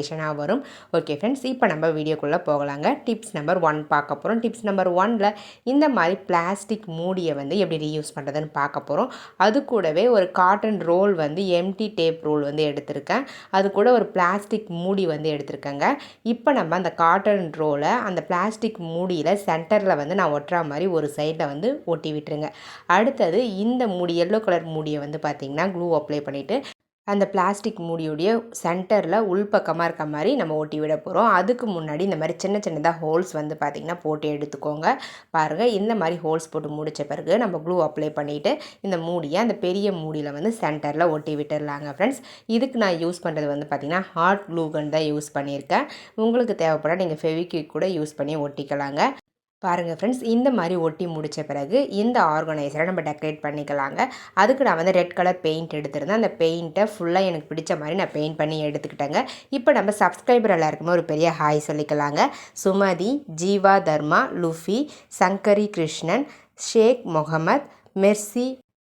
நோட்டிஃபிகேஷனாக வரும். Okay friends இப்போ நம்ம வீடியோக்குள்ளே போகலாங்க. டிப்ஸ் நம்பர் ஒன் பார்க்க போகிறோம் டிப்ஸ் நம்பர் ஒனில் இந்த மாதிரி பிளாஸ்டிக் மூடியை வந்து எப்படி ரீயூஸ் பண்ணுறதுன்னு பார்க்க போகிறோம் அது கூடவே ஒரு காட்டன் ரோல் வந்து எம்டி டேப் ரோல் வந்து எடுத்திருக்கேன். அது கூட ஒரு பிளாஸ்டிக் மூடி வந்து எடுத்திருக்கேங்க. இப்போ நம்ம அந்த காட்டன் ரோலை அந்த பிளாஸ்டிக் மூடியில் சென்டரில் வந்து நான் ஒட்டுற மாதிரி ஒரு சைடில் வந்து ஒட்டி விட்டுருங்க. அடுத்தது இந்த மூடி எல்லோ கலர் மூடியை வந்து பார்த்திங்கன்னா க்ளூ அப்ளை பண்ணிவிட்டு அந்த பிளாஸ்டிக் மூடியுடைய சென்டரில் உள்பக்கமாக இருக்க மாதிரி நம்ம ஒட்டி விட போகிறோம் அதுக்கு முன்னாடி இந்த மாதிரி சின்ன சின்னதாக ஹோல்ஸ் வந்து பார்த்திங்கன்னா போட்டு எடுத்துக்கோங்க. பாருங்கள் இந்த மாதிரி ஹோல்ஸ் போட்டு முடித்த பிறகு நம்ம க்ளூ அப்ளை பண்ணிவிட்டு இந்த மூடியை அந்த பெரிய மூடியில் வந்து சென்டரில் ஒட்டி விட்டுடலாங்க ஃப்ரெண்ட்ஸ் இதுக்கு நான் யூஸ் பண்ணுறது வந்து பார்த்திங்கன்னா ஹாட் க்ளூகன் தான் யூஸ் பண்ணியிருக்கேன். உங்களுக்கு தேவைப்பட நீங்கள் ஃபெவிக்விக் கூட யூஸ் பண்ணி ஒட்டிக்கலாங்க. பாருங்கள் ஃப்ரெண்ட்ஸ் இந்த மாதிரி ஒட்டி முடித்த பிறகு இந்த ஆர்கனைசரை நம்ம டெக்கரேட் பண்ணிக்கலாங்க. அதுக்கு நான் வந்து ரெட் கலர் பெயிண்ட் எடுத்திருந்தேன். அந்த பெயிண்ட்டை ஃபுல்லாக எனக்கு பிடிச்ச மாதிரி நான் பெயிண்ட் பண்ணி எடுத்துக்கிட்டேங்க. இப்போ நம்ம சப்ஸ்கிரைபர் எல்லாருக்குமே ஒரு பெரிய hi சொல்லிக்கலாங்க. Sumathi Jeeva Dharma Luffy Sankari Krishnan Sheikh Mohammed Mercy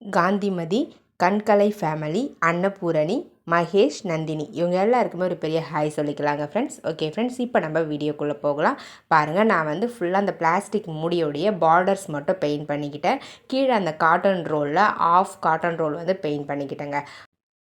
Kanthimathi Kankalai family Annapoorani Mahesh Nandhini. இவங்க எல்லாருக்குமே ஒரு பெரிய ஹாய் சொல்லிக்கலாங்க ஃப்ரெண்ட்ஸ் ஓகே ஃப்ரெண்ட்ஸ் இப்போ நம்ம வீடியோக்குள்ளே போகலாம். பாருங்கள் நான் வந்து ஃபுல்லாக அந்த பிளாஸ்டிக் மூடியோடைய பார்டர்ஸ் மட்டும் பெயிண்ட் பண்ணிக்கிட்டேன். கீழே அந்த காட்டன் ரோலில் ஆஃப் காட்டன் ரோல் வந்து பெயிண்ட் பண்ணிக்கிட்டேங்க.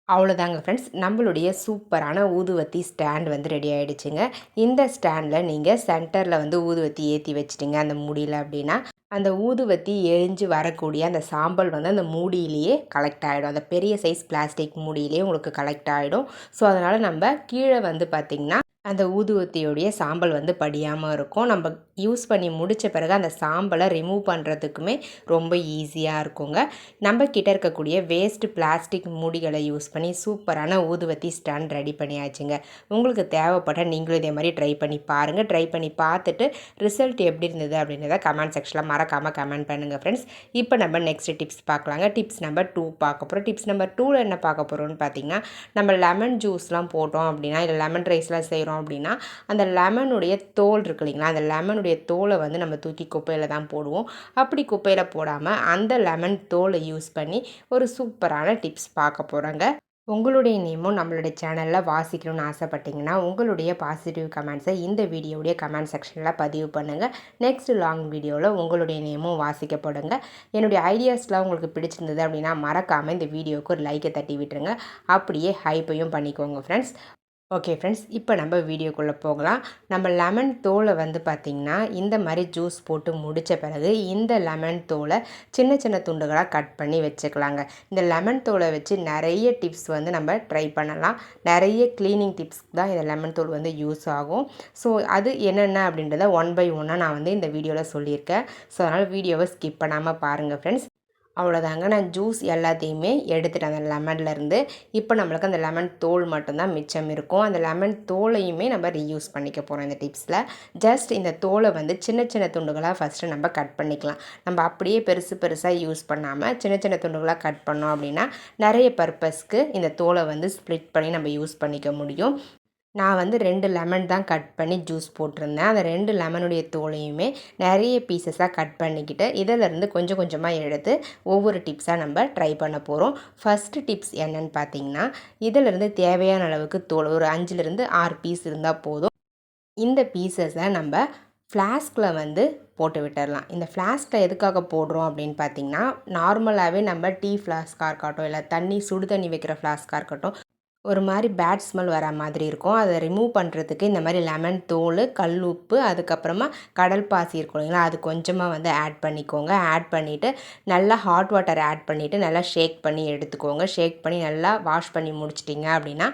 அவ்வளோதாங்க ஃப்ரெண்ட்ஸ் நம்மளுடைய சூப்பரான ஊதுவத்தி ஸ்டாண்ட் வந்து ரெடி ஆகிடுச்சுங்க இந்த ஸ்டாண்டில் நீங்கள் சென்டரில் வந்து ஊதுவத்தி ஏற்றி வச்சிட்டிங்க அந்த முடியல அப்படின்னா. அந்த ஊதுவத்தி எரிஞ்சு வரக்கூடிய அந்த சாம்பல் வந்து அந்த மூடியிலேயே கலெக்ட் ஆகிடும் அந்த பெரிய சைஸ் பிளாஸ்டிக் மூடியிலேயே உங்களுக்கு கலெக்ட் ஆகிடும் ஸோ அதனால் நம்ம கீழே வந்து பார்த்திங்கன்னா அந்த ஊதுவத்தியோடைய சாம்பல் வந்து படியாமல் இருக்கும். நம்ம யூஸ் பண்ணி முடித்த பிறகு அந்த சாம்பலை ரிமூவ் பண்ணுறதுக்குமே ரொம்ப ஈஸியாக இருக்குங்க. நம்ம கிட்ட இருக்கக்கூடிய வேஸ்ட் பிளாஸ்டிக் மூடிகளை யூஸ் பண்ணி சூப்பரான ஊதுவத்தி ஸ்டாண்ட் ரெடி பண்ணியாச்சுங்க. உங்களுக்கு தேவைப்பட்ட நீங்களும் இதே மாதிரி ட்ரை பண்ணி பாருங்கள் ட்ரை பண்ணி பார்த்துட்டு ரிசல்ட் எப்படி இருந்தது அப்படின்றத கமெண்ட் செக்ஷனில் மறக்காமல் கமெண்ட் பண்ணுங்கள் ஃப்ரெண்ட்ஸ் இப்போ நம்ம நெக்ஸ்ட் டிப்ஸ் பார்க்கலாங்க. டிப்ஸ் நம்பர் டூ பார்க்க போகிறோம் டிப்ஸ் நம்பர் டூவில் என்ன பார்க்க போகிறோம்னு பார்த்தீங்கன்னா நம்ம லெமன் ஜூஸ்லாம் போட்டோம் அப்படின்னா இல்லை லெமன் ரைஸ்லாம் செய்கிறோம் செய்கிறோம் அப்படின்னா அந்த லெமனுடைய தோல் இருக்கு இல்லைங்களா? அந்த லெமனுடைய தோலை வந்து நம்ம தூக்கி குப்பையில் தான் போடுவோம். அப்படி குப்பையில் போடாமல் அந்த லெமன் தோலை யூஸ் பண்ணி ஒரு சூப்பரான டிப்ஸ் பார்க்க போகிறோங்க உங்களுடைய நேமும் நம்மளுடைய சேனலில் வாசிக்கணும்னு ஆசைப்பட்டீங்கன்னா உங்களுடைய பாசிட்டிவ் கமெண்ட்ஸை இந்த வீடியோடைய கமெண்ட் செக்ஷனில் பதிவு பண்ணுங்கள் நெக்ஸ்ட் லாங் வீடியோவில் உங்களுடைய நேமும் வாசிக்கப்படுங்க என்னுடைய ஐடியாஸ்லாம் உங்களுக்கு பிடிச்சிருந்தது அப்படின்னா மறக்காமல் இந்த வீடியோவுக்கு ஒரு லைக்கை தட்டி விட்டுருங்க. அப்படியே ஹைப்பையும் பண்ணிக்கோங்க ஃப்ரெண்ட்ஸ் ஓகே ஃப்ரெண்ட்ஸ் இப்போ நம்ம வீடியோக்குள்ளே போகலாம். நம்ம லெமன் தோலை வந்து பார்த்திங்கன்னா இந்த மாதிரி ஜூஸ் போட்டு முடித்த பிறகு இந்த லெமன் தோலை சின்ன சின்ன துண்டுகளாக கட் பண்ணி வச்சுக்கலாங்க. இந்த லெமன் தோலை வச்சு நிறைய டிப்ஸ் வந்து நம்ம ட்ரை பண்ணலாம். நிறைய க்ளீனிங் டிப்ஸ் தான் இந்த லெமன் தோல் வந்து யூஸ் ஆகும். ஸோ அது என்னென்ன அப்படின்றத ஒன் பை ஒன்னாக நான் வந்து இந்த வீடியோவில் சொல்லியிருக்கேன். ஸோ அதனால் வீடியோவை ஸ்கிப் பண்ணாமல் பாருங்கள் ஃப்ரெண்ட்ஸ் அவ்வளோதாங்க. நான் ஜூஸ் எல்லாத்தையுமே எடுத்துட்டேன் அந்த லெமன்லேருந்து. இப்போ நம்மளுக்கு அந்த லெமன் தோல் மட்டும்தான் மிச்சம் இருக்கும். அந்த லெமன் தோலையுமே நம்ம ரீயூஸ் பண்ணிக்க போகிறோம் இந்த டிப்ஸில். ஜஸ்ட் இந்த தோலை வந்து சின்ன சின்ன துண்டுகளாக ஃபஸ்ட்டு நம்ம கட் பண்ணிக்கலாம். நம்ம அப்படியே பெருசு பெருசாக யூஸ் பண்ணாமல் சின்ன சின்ன துண்டுகளாக கட் பண்ணோம் அப்படின்னா நிறைய பர்பஸ்க்கு இந்த தோலை வந்து ஸ்ப்ளிட் பண்ணி நம்ம யூஸ் பண்ணிக்க முடியும். நான் வந்து ரெண்டு லெமன் தான் கட் பண்ணி ஜூஸ் போட்டிருந்தேன். அந்த ரெண்டு லெமனுடைய தோலையுமே நிறைய பீசஸாக கட் பண்ணிக்கிட்டு இதிலேருந்து கொஞ்சம் கொஞ்சமாக எடுத்து ஒவ்வொரு டிப்ஸாக நம்ம ட்ரை பண்ண போகிறோம் ஃபஸ்ட்டு டிப்ஸ் என்னன்னு பார்த்தீங்கன்னா இதிலேருந்து தேவையான அளவுக்கு தோல் ஒரு அஞ்சுலேருந்து ஆறு பீஸ் இருந்தால் போதும். இந்த பீசஸை நம்ம ஃப்ளாஸ்கில் வந்து போட்டு விட்டுடலாம் இந்த ஃப்ளாஸ்கில் எதுக்காக போடுறோம் அப்படின்னு பார்த்தீங்கன்னா நார்மலாகவே நம்ம டீ ஃப்ளாஸ்காக இருக்கட்டும் இல்லை தண்ணி சுடு தண்ணி வைக்கிற ஃப்ளாஸ்காக இருக்கட்டும் ஒரு மாதிரி பேட் ஸ்மெல் வர மாதிரி இருக்கும். அதை ரிமூவ் பண்ணுறதுக்கு இந்த மாதிரி லெமன் தோல் கல் உப்பு அதுக்கப்புறமா கடல் பாசி இருக்கும் இல்லைங்களா? அது கொஞ்சமாக வந்து ஆட் பண்ணிக்கோங்க. ஆட் பண்ணிவிட்டு நல்லா ஹாட் வாட்டர் ஆட் பண்ணிவிட்டு நல்லா ஷேக் பண்ணி எடுத்துக்கோங்க. ஷேக் பண்ணி நல்லா வாஷ் பண்ணி முடிச்சிட்டிங்க அப்படின்னா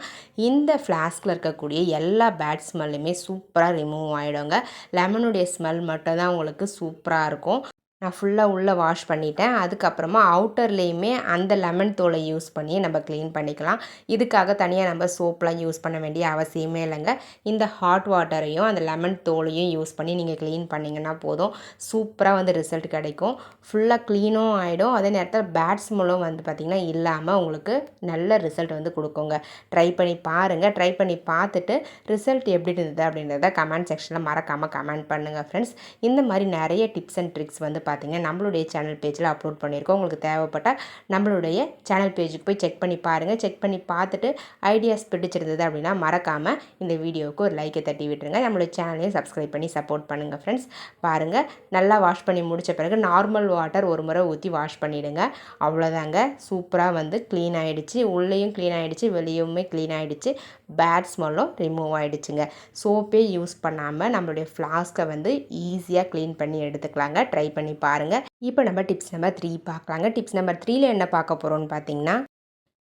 இந்த ஃப்ளாஸ்கில் இருக்கக்கூடிய எல்லா பேட் ஸ்மெல்லுமே சூப்பராக ரிமூவ் ஆகிடுங்க லெமனுடைய ஸ்மெல் மட்டும் தான் உங்களுக்கு சூப்பராக இருக்கும். நான் ஃபுல்லாக உள்ளே வாஷ் பண்ணிட்டேன். அதுக்கப்புறமா அவுட்டர்லேயுமே அந்த லெமன் தோலை யூஸ் பண்ணி நம்ம க்ளீன் பண்ணிக்கலாம். இதுக்காக தனியாக நம்ம சோப்லாம் யூஸ் பண்ண வேண்டிய அவசியமே இல்லைங்க. இந்த ஹாட் வாட்டரையும் அந்த லெமன் தோலையும் யூஸ் பண்ணி நீங்கள் க்ளீன் பண்ணிங்கன்னா போதும். சூப்பராக வந்து ரிசல்ட் கிடைக்கும். ஃபுல்லாக க்ளீனும் ஆகிடும் அதே நேரத்தில் பேட் ஸ்மெல்லும் வந்து பார்த்திங்கன்னா இல்லாமல் உங்களுக்கு நல்ல ரிசல்ட் வந்து கொடுக்குங்க. ட்ரை பண்ணி பாருங்கள் ட்ரை பண்ணி பார்த்துட்டு ரிசல்ட் எப்படி இருந்தது அப்படின்றத கமெண்ட் செக்ஷனில் மறக்காமல் கமெண்ட் பண்ணுங்கள் ஃப்ரெண்ட்ஸ் இந்த மாதிரி நிறைய டிப்ஸ் அண்ட் ட்ரிக்ஸ் வந்து பார்த்தீங்க நம்மளுடைய சேனல் பேஜில் அப்லோட் பண்ணியிருக்கோம். உங்களுக்கு தேவைப்பட்டால் நம்மளுடைய சேனல் பேஜுக்கு போய் செக் பண்ணி பாருங்கள் செக் பண்ணி பார்த்துட்டு ஐடியாஸ் பிடிச்சிருந்தது அப்படின்னா மறக்காமல் இந்த வீடியோவுக்கு ஒரு லைக்கை தட்டி விட்டுருங்க. நம்மளுடைய சேனலையும் சப்ஸ்கிரைப் பண்ணி சப்போர்ட் பண்ணுங்கள் ஃப்ரெண்ட்ஸ் பாருங்கள் நல்லா வாஷ் பண்ணி முடித்த பிறகு நார்மல் வாட்டர் ஒரு முறை ஊற்றி வாஷ் பண்ணிவிடுங்க அவ்வளோதாங்க சூப்பராக வந்து க்ளீன் ஆகிடுச்சு உள்ளேயும் க்ளீன் ஆகிடுச்சு வெளியுமே க்ளீன் ஆகிடுச்சு பேட் ஸ்மெல்லும் ரிமூவ் ஆகிடுச்சுங்க சோப்பே யூஸ் பண்ணாமல் நம்மளுடைய ஃப்ளாஸ்க்கை வந்து ஈஸியாக க்ளீன் பண்ணி எடுத்துக்கலாங்க. ட்ரை பண்ணி பாருங்கள் இப்போ நம்ம டிப்ஸ் நம்பர் த்ரீ பார்க்கலாங்க. டிப்ஸ் நம்பர் த்ரீல என்ன பார்க்க போகிறோம்னு பார்த்தீங்கன்னா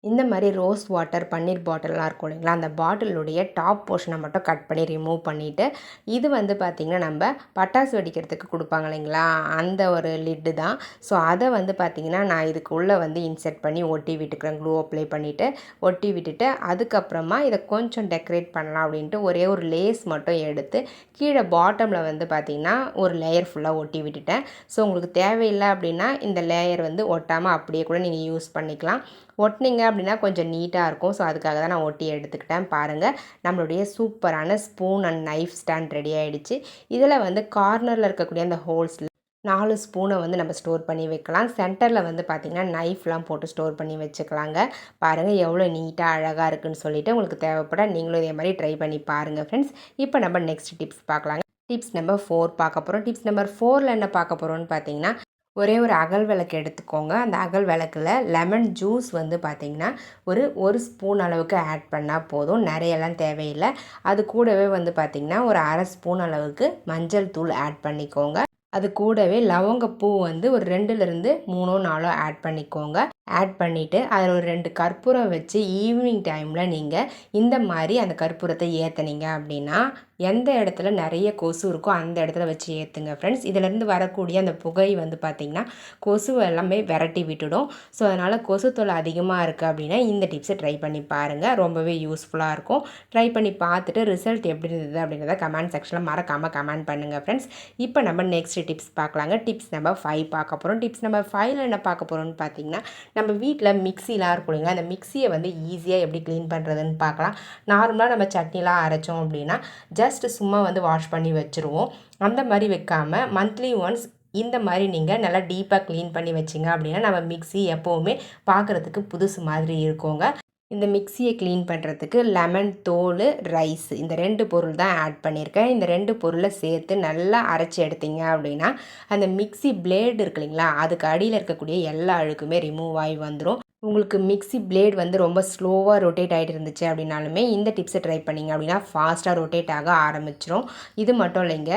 இந்த மாதிரி ரோஸ் வாட்டர் பன்னீர் பாட்டிலெலாம் இருக்கும் இல்லைங்களா? அந்த பாட்டிலுடைய டாப் போர்ஷனை மட்டும் கட் பண்ணி ரிமூவ் பண்ணிவிட்டு இது வந்து பார்த்திங்கன்னா நம்ம பட்டாசு வெடிக்கிறதுக்கு கொடுப்பாங்க இல்லைங்களா? அந்த ஒரு லிட்டு தான். ஸோ அதை வந்து பார்த்திங்கன்னா நான் இதுக்குள்ளே வந்து இன்செர்ட் பண்ணி ஒட்டி விட்டுக்கிறேன். க்ளூ அப்ளை பண்ணிவிட்டு ஒட்டி விட்டுட்டு அதுக்கப்புறமா இதை கொஞ்சம் டெக்கரேட் பண்ணலாம் அப்படின்ட்டு ஒரே ஒரு லேஸ் மட்டும் எடுத்து கீழே பாட்டமில் வந்து பார்த்திங்கன்னா ஒரு லேயர் ஃபுல்லாக ஒட்டி விட்டுட்டேன். ஸோ உங்களுக்கு தேவையில்லை அப்படின்னா இந்த லேயர் வந்து ஒட்டாமல் அப்படியே கூட நீங்கள் யூஸ் பண்ணிக்கலாம். ஒட்டினீங்க அப்படின்னா கொஞ்சம் நீட்டாக இருக்கும். ஸோ அதுக்காக தான் நான் ஒட்டி எடுத்துக்கிட்டேன். பாருங்கள் நம்மளுடைய சூப்பரான spoon and knife stand ready ஆகிடுச்சு இதில் வந்து கார்னரில் இருக்கக்கூடிய அந்த ஹோல்ஸில் நாலு ஸ்பூனை வந்து நம்ம ஸ்டோர் பண்ணி வைக்கலாம். சென்டரில் வந்து பார்த்திங்கன்னா நைஃப்லாம் போட்டு ஸ்டோர் பண்ணி வச்சுக்கலாங்க. பாருங்கள் எவ்வளோ நீட்டாக அழகாக இருக்குதுன்னு சொல்லிவிட்டு உங்களுக்கு தேவைப்பட நீங்களும் இதே மாதிரி ட்ரை பண்ணி பாருங்கள் ஃப்ரெண்ட்ஸ் இப்போ நம்ம நெக்ஸ்ட் டிப்ஸ் பார்க்கலாங்க. டிப்ஸ் நம்பர் ஃபோர் பார்க்க போகிறோம் டிப்ஸ் நம்பர் ஃபோரில் என்ன பார்க்க போகிறோம்னு பார்த்தீங்கன்னா ஒரே ஒரு அகல் விளக்கு எடுத்துக்கோங்க. அந்த அகல் விளக்கில் லெமன் ஜூஸ் வந்து பார்த்திங்கன்னா ஒரு ஒரு ஸ்பூன் அளவுக்கு ஆட் பண்ணால் போதும். நிறையெல்லாம் தேவையில்லை. அது கூடவே வந்து பார்த்திங்கன்னா ஒரு அரை ஸ்பூன் அளவுக்கு மஞ்சள் தூள் ஆட் பண்ணிக்கோங்க. அது கூடவே லவங்கப்பூ வந்து ஒரு ரெண்டுலேருந்து மூணோ நாலோ ஆட் பண்ணிக்கோங்க. ஆட் பண்ணிவிட்டு அதில் ஒரு ரெண்டு கற்பூரம் வச்சு ஈவினிங் டைமில் நீங்கள் இந்த மாதிரி அந்த கற்பூரத்தை ஏற்றுனீங்க அப்படின்னா எந்த இடத்துல நிறைய கொசு இருக்கோ அந்த இடத்துல வச்சு ஏற்றுங்க ஃப்ரெண்ட்ஸ் இதிலேருந்து வரக்கூடிய அந்த புகை வந்து பார்த்திங்கன்னா கொசு எல்லாமே விரட்டி விட்டுடும். ஸோ அதனால் கொசு தொலை அதிகமாக இருக்குது அப்படின்னா இந்த டிப்ஸை ட்ரை பண்ணி பாருங்கள் ரொம்பவே யூஸ்ஃபுல்லாக இருக்கும். ட்ரை பண்ணி பார்த்துட்டு ரிசல்ட் எப்படி இருந்தது அப்படின்றத கமெண்ட் செக்ஷனில் மறக்காமல் கமெண்ட் பண்ணுங்கள் ஃப்ரெண்ட்ஸ் இப்போ நம்ம நெக்ஸ்ட் டிப்ஸ் பார்க்கலாங்க. டிப்ஸ் நம்பர் ஃபைவ் பார்க்க போகிறோம் டிப்ஸ் நம்பர் ஃபைவ்ல என்ன பார்க்க போகிறோம்னு பார்த்தீங்கன்னா நம்ம வீட்டில் மிக்சிலாம் இருக்கும் இல்லைங்க அந்த மிக்சியை வந்து ஈஸியாக எப்படி க்ளீன் பண்ணுறதுன்னு பார்க்கலாம். நார்மலாக நம்ம சட்னிலாம் அரைச்சோம் அப்படின்னா ஜஸ்ட் சும்மா வந்து வாஷ் பண்ணி வச்சுருவோம். அந்த மாதிரி வைக்காமல் மந்த்லி ஒன்ஸ் இந்த மாதிரி நீங்கள் நல்லா டீப்பாக க்ளீன் பண்ணி வச்சிங்க அப்படின்னா நம்ம மிக்ஸி எப்போவுமே பார்க்குறதுக்கு புதுசு மாதிரி இருக்குங்க. இந்த மிக்சியை க்ளீன் பண்ணுறதுக்கு லெமன் தோல் ரைஸ் இந்த ரெண்டு பொருள் தான் ஆட் பண்ணியிருக்கேன். இந்த ரெண்டு பொருளை சேர்த்து நல்லா அரைச்சி எடுத்தீங்க அப்படின்னா அந்த மிக்சி பிளேடு இருக்கு இல்லைங்களா அதுக்கு அடியில் இருக்கக்கூடிய எல்லா அழுக்குமே ரிமூவ் ஆகி வந்துடும் உங்களுக்கு மிக்சி பிளேட் வந்து ரொம்ப ஸ்லோவாக ரொட்டேட் ஆகிட்டு இருந்துச்சு அப்படின்னாலுமே இந்த டிப்ஸை ட்ரை பண்ணிங்க அப்படின்னா ஃபாஸ்ட்டாக ரொட்டேட் ஆக ஆரம்பிச்சிடும் இது மட்டும் இல்லைங்க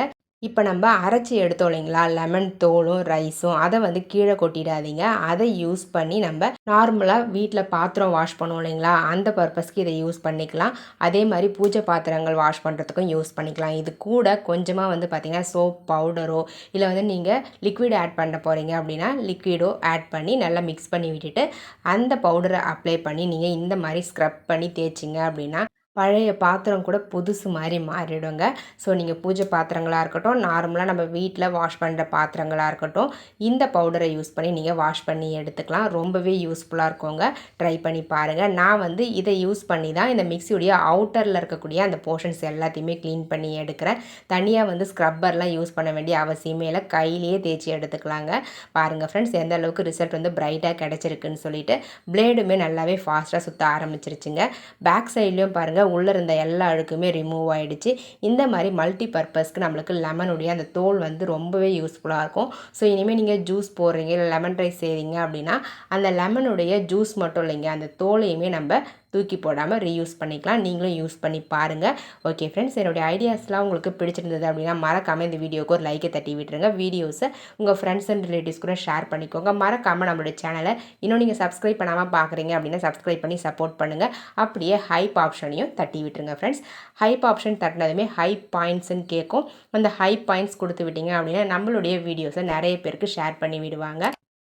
இப்போ நம்ம அரைச்சி எடுத்தோம் இல்லைங்களா? லெமன் தோலும் ரைஸும் அதை வந்து கீழே கொட்டிடாதீங்க. அதை யூஸ் பண்ணி நம்ம நார்மலாக வீட்டில் பாத்திரம் வாஷ் பண்ணுவோம் இல்லைங்களா? அந்த பர்பஸ்க்கு இதை யூஸ் பண்ணிக்கலாம். அதே மாதிரி பூஜை பாத்திரங்கள் வாஷ் பண்ணுறதுக்கும் யூஸ் பண்ணிக்கலாம். இது கூட கொஞ்சமாக வந்து பார்த்திங்கன்னா சோப் பவுடரோ இல்லை வந்து நீங்கள் லிக்விட் ஆட் பண்ண போகிறீங்க அப்படின்னா லிக்விடோ ஆட் பண்ணி நல்லா மிக்ஸ் பண்ணி விட்டுட்டு அந்த பவுடரை அப்ளை பண்ணி நீங்கள் இந்த மாதிரி ஸ்க்ரப் பண்ணி தேய்ச்சிங்க அப்படின்னா பழைய பாத்திரம் கூட புதுசு மாதிரி மாறிடுங்க. ஸோ நீங்கள் பூஜை பாத்திரங்களாக இருக்கட்டும் நார்மலாக நம்ம வீட்டில் வாஷ் பண்ணுற பாத்திரங்களாக இருக்கட்டும் இந்த பவுடரை யூஸ் பண்ணி நீங்கள் வாஷ் பண்ணி எடுத்துக்கலாம். ரொம்பவே யூஸ்ஃபுல்லாக இருக்குங்க. ட்ரை பண்ணி பாருங்கள் நான் வந்து இதை யூஸ் பண்ணி தான் இந்த மிக்சியுடைய அவுட்டரில் இருக்கக்கூடிய அந்த போர்ஷன்ஸ் எல்லாத்தையுமே க்ளீன் பண்ணி எடுக்கிறேன். தனியாக வந்து ஸ்க்ரப்பர்லாம் யூஸ் பண்ண வேண்டிய அவசியமே இல்லை. கையிலேயே தேய்ச்சி எடுத்துக்கலாங்க. பாருங்கள் ஃப்ரெண்ட்ஸ் எந்த அளவுக்கு ரிசல்ட் வந்து பிரைட்டாக கிடச்சிருக்குன்னு சொல்லிட்டு பிளேடுமே நல்லாவே ஃபாஸ்ட்டாக சுற்ற ஆரம்பிச்சிருச்சுங்க. பேக் சைட்லேயும் பாருங்கள் உள்ளே இருந்த எல்லா அழுக்குமே ரிமூவ் ஆகிடுச்சு இந்த மாதிரி மல்டி பர்பஸ்க்கு நம்மளுக்கு லெமனுடைய அந்த தோல் வந்து ரொம்பவே யூஸ்ஃபுல்லாக இருக்கும். ஸோ இனிமேல் நீங்கள் ஜூஸ் போடுறீங்க இல்லை லெமன் ரைஸ் செய்கிறீங்க அப்படின்னா அந்த லெமனுடைய ஜூஸ் மட்டும் இல்லைங்க அந்த தோலையுமே நம்ம தூக்கி போடாமல் ரீயூஸ் பண்ணிக்கலாம். நீங்களும் யூஸ் பண்ணி பாருங்கள் ஓகே ஃப்ரெண்ட்ஸ் என்னுடைய ஐடியாஸ்லாம் உங்களுக்கு பிடிச்சிருந்தது அப்படின்னா மறக்காமல் இந்த வீடியோக்கு ஒரு லைக்கை தட்டி விட்டுருங்க. வீடியோஸை உங்கள் ஃப்ரெண்ட்ஸ் அண்ட் ரிலேட்டிவ்ஸ் கூட ஷேர் பண்ணிக்கோங்க. மறக்காமல் நம்மளுடைய சேனலை இன்னும் நீங்கள் சப்ஸ்கிரைப் பண்ணாமல் பார்க்குறீங்க அப்படின்னா சப்ஸ்கிரைப் பண்ணி சப்போர்ட் பண்ணுங்கள் அப்படியே ஹைப் ஆப்ஷனையும் தட்டி விட்டுருங்க ஃப்ரெண்ட்ஸ் ஹைப் ஆப்ஷன் தட்டினதுமே ஹை பாயிண்ட்ஸ்ன்னு கேட்கும் அந்த ஹை பாயிண்ட்ஸ் கொடுத்து விட்டீங்க அப்படின்னா நம்மளுடைய வீடியோஸை நிறைய பேருக்கு ஷேர் பண்ணி விடுவாங்க.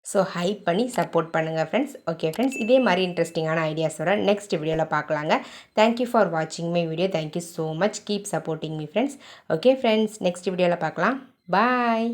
ஸோ ஹைப் பண்ணி சப்போர்ட் பண்ணுங்கள் ஃப்ரெண்ட்ஸ் ஓகே ஃப்ரெண்ட்ஸ் இதே மாதிரி இன்ட்ரெஸ்டிங்கான ஐடியாஸோட நெக்ஸ்ட் வீடியோவில் பார்க்கலாங்க. தேங்க்யூ ஃபார் வாட்சிங் my video thank you so much keep supporting me friends okay friends next வீடியோவில் பார்க்கலாம். பாய்